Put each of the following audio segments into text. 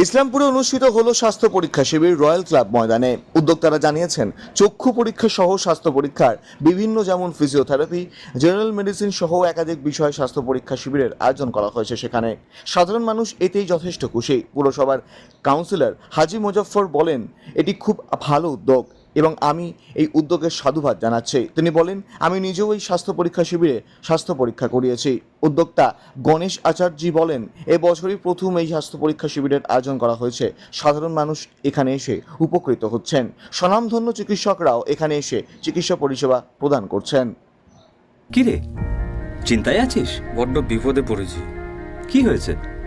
ইসলামপুরে অনুষ্ঠিত হলো স্বাস্থ্য পরীক্ষা শিবির রয়্যাল ক্লাব ময়দানে। উদ্যোক্তারা জানিয়েছেন, চক্ষু পরীক্ষা সহ স্বাস্থ্য পরীক্ষার বিভিন্ন যেমন ফিজিওথেরাপি জেনারেল মেডিসিন সহ একাধিক বিষয় স্বাস্থ্য পরীক্ষা শিবিরের আয়োজন করা হয়েছে সেখানে। সাধারণ মানুষ এতেই যথেষ্ট খুশি। পুরসভার কাউন্সিলর হাজি মুজফর বলেন, এটি খুব ভালো উদ্যোগ। এবং আমি এই উদ্যোগের সাধুবাদ জানাচ্ছি। তিনি বলেন আমি নিজেও এই স্বাস্থ্য পরীক্ষা শিবিরে স্বাস্থ্য পরীক্ষা করিয়েছি। উদ্যোক্তা গণেশ আচার্যজি বলেন এবছরই প্রথম এই স্বাস্থ্য পরীক্ষা শিবিরের আয়োজন করা হয়েছে। সাধারণ মানুষ এখানে এসে উপকৃত হচ্ছেন। স্বনামধন্য চিকিৎসকরাও এখানে এসে চিকিৎসা পরিষেবা প্রদান করছেন। কিরে? চিন্তায় আছিস? বড্ড বিপদে পড়েছি। কি হয়েছে?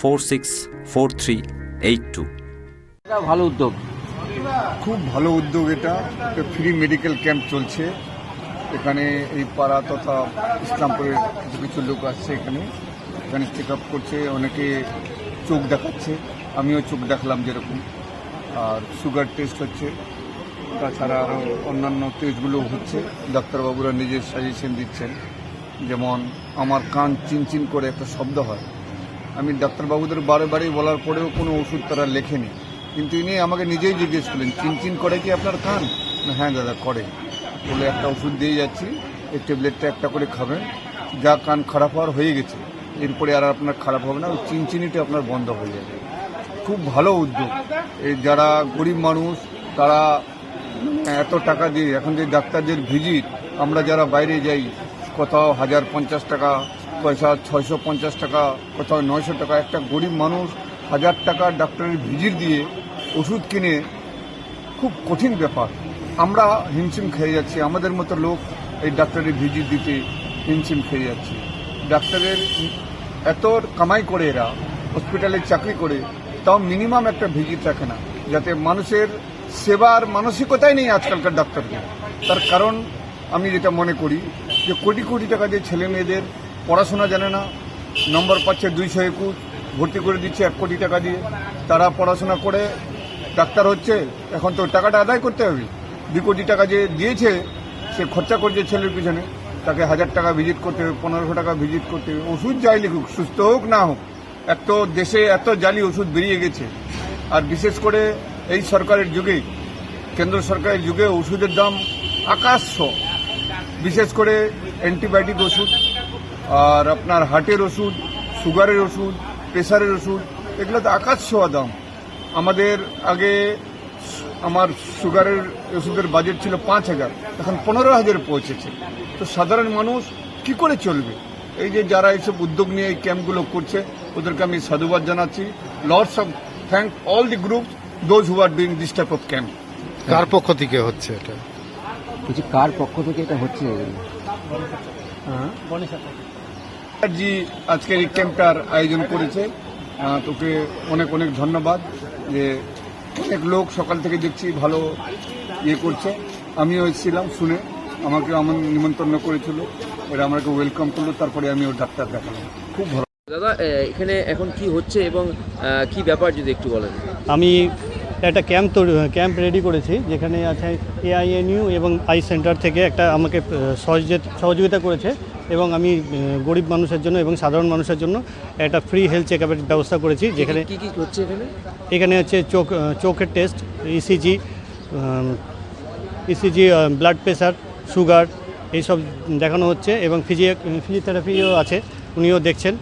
four six four three eight two এটা ভালো উদ্যোগ। খুব ভালো উদ্যোগ এটা। একটা ফ্রি মেডিকেল ক্যাম্প চলছে। এখানে এই পাড়া তথা ইসলামপুরের কিছু কিছু লোক আসছে এখানে। এখানে চেক আপ করছে। অনেকে চোখ দেখাচ্ছে। আমিও চোখ দেখালাম যেরকম। আর সুগার টেস্ট হচ্ছে। তাছাড়া আরও অন্যান্য টেস্টগুলো হচ্ছে। ডাক্তারবাবুরা নিজের সাজেশন দিচ্ছেন। যেমন আমার কান চিনচিন করে একটা শব্দ হয়। আমি ডাক্তারবাবুদের বারে বারে বলার পরেও কোনো ওষুধ তারা লেখেনি। কিন্তু ইনি আমাকে নিজেই জিজ্ঞেস করলেন চিনচিন করে কি আপনার খান হ্যাঁ দাদা, করে। বলে একটা ওষুধ দিয়ে যাচ্ছি, এই ট্যাবলেটটা একটা করে খাবেন। যা কান খারাপ হওয়ার হয়ে গেছে, এরপরে আর আপনার খারাপ হবে না, ওই চিনচিনিটা আপনার বন্ধ হয়ে যাবে। খুব ভালো উদ্যোগ। এই যারা গরিব মানুষ, তারা এত টাকা দিয়ে, এখন যে ডাক্তারদের ভিজিট, আমরা যারা বাইরে যাই, কোথাও হাজার পঞ্চাশ টাকা পয়সা ছয়শো পঞ্চাশ টাকা, কোথাও নয়শো টাকা। একটা গরিব মানুষ হাজার টাকা ডাক্তারের ভিজিট দিয়ে ওষুধ কিনে, খুব কঠিন ব্যাপার। আমরা হিমশিম খেয়ে যাচ্ছি। আমাদের মতো লোক এই ডাক্তারের ভিজিট দিতে হিমশিম খেয়ে যাচ্ছে। ডাক্তারের এত কামাই করে এরা, হসপিটালে চাকরি করে, তাও মিনিমাম একটা ভিজিট রাখে না। যাতে মানুষের সেবার মানসিকতাই নেই আজকালকার ডাক্তারদের। তার কারণ আমি যেটা মনে করি যে কোটি কোটি টাকা দিয়ে ছেলে মেয়েদের পড়াশোনা জানে না, নম্বর পাচ্ছে দুইশো একুশ, ভর্তি করে দিচ্ছে এক কোটি টাকা দিয়ে। তারা পড়াশোনা করে, ডাক্তার হচ্ছে, এখন তো টাকাটা আদায় করতে হবে। দু কোটি টাকা যে দিয়েছে, সে খরচা করছে ছেলের পিছনে। তাকে হাজার টাকা ভিজিট করতে হবে, পনেরোশো টাকা ভিজিট করতে হবে। ওষুধ যাই লিখুক, সুস্থ হোক না হোক, এত দেশে এত জালি ওষুধ বেরিয়ে গেছে। আর বিশেষ করে এই সরকারের যুগে, কেন্দ্র সরকারের যুগে ওষুধের দাম আকাশ বিশেষ করে অ্যান্টিবায়োটিক ওষুধ আর আপনার হার্টের ওষুধ সুগারের ওষুধ প্রেশারের ওষুধ এগুলো তো আকাশ ছোঁয়া দাম। আমাদের আগে আমার সুগারের ওষুধের বাজেট ছিল পাঁচ হাজার এখন পনেরো হাজারে পৌঁছেছে। তো সাধারণ মানুষ কি করে চলবে? এই যে যারা এইসব উদ্যোগ নিয়ে এই ক্যাম্পগুলো করছে ওদেরকে আমি সাধুবাদ জানাচ্ছি। Lords of thank all the group those who are doing this type of camp কার পক্ষ থেকে হচ্ছে এটা? কিছু কার পক্ষ থেকে এটা হচ্ছে? জি আজকের এই ক্যাম্পটার আয়োজন করেছে। তোকে অনেক অনেক ধন্যবাদ যে অনেক লোক সকাল থেকে দেখছি ভালো ইয়ে করছে। আমিও এসেছিলাম শুনে আমাকে আমার নিমন্ত্রণ করেছিল। এরা আমাকে ওয়েলকাম করল তারপরে আমি ওর ডাক্তার দেখালাম। খুব ভালো। দাদা এখানে এখন কি হচ্ছে এবং কি ব্যাপার যদি একটু বলেন? আমি একটা ক্যাম্প তৈরি ক্যাম্প রেডি করেছি যেখানে আছে এআইএনইউ এবং আই সেন্টার থেকে একটা আমাকে সহযোগিতা করেছে এবং আমি গরিব মানুষের জন্য এবং সাধারণ মানুষের জন্য একটা ফ্রি হেলথ চেক আপের ব্যবস্থা করেছি যেখানে এখানে? হচ্ছে চোখ চোখের test ECG ECG blood pressure sugar এইসব দেখানো হচ্ছে এবং ফিজিও ফিজিওথেরাপিও আছে উনিও দেখছেন।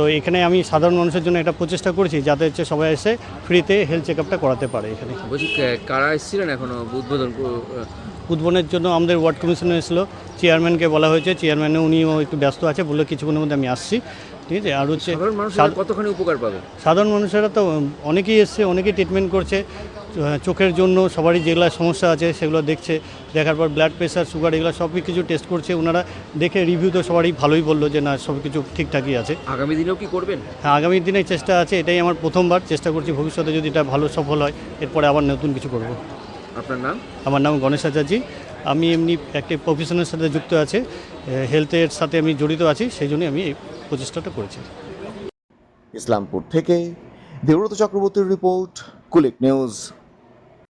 তো এখানে আমি সাধারণ মানুষের জন্য একটা প্রচেষ্টা করেছি যাতে হচ্ছে সবাই এসে ফ্রিতে হেলথ চেক আপটা করাতে পারে এখানে। বলছি কারা এসেছিলেন এখনও উদ্বোধন উদ্বোধনের জন্য আমাদের ওয়ার্ড কমিশনে এসেছিল। চেয়ারম্যানকে বলা হয়েছে চেয়ারম্যানও উনিও একটু ব্যস্ত আছে বলল কিছুক্ষণের মধ্যে আমি আসছি। ঠিক আছে আর হচ্ছে কতখানি উপকার পাবে? সাধারণ মানুষেরা তো অনেকেই এসছে অনেকেই ট্রিটমেন্ট করছে। চোখের জন্য সবারই যেগুলো সমস্যা আছে সেগুলো দেখছে দেখার পর ব্লাড প্রেশার সুগার এগুলো সব কিছু টেস্ট করছে ওনারা দেখে রিভিউ তো সবারই ভালোই বলল যে না সব কিছু ঠিকঠাকই আছে। আগামী দিনেও কি করবেন? হ্যাঁ আগামী দিনে চেষ্টা আছে এটাই আমার প্রথমবার চেষ্টা করছি ভবিষ্যতে যদি এটা ভালো সফল হয় এরপরে আবার নতুন কিছু করব। আপনার নাম? আমার নাম গণেশ আচার্যি আমি এমনি একটা প্রফেশনের সাথে যুক্ত আছে হেলথের সাথে আমি জড়িত আছি সেই জন্যই আমি এই প্রচেষ্টাটা করেছি। ইসলামপুর থেকে দেবব্রত চক্রবর্তীর রিপোর্ট কুলিক নিউজ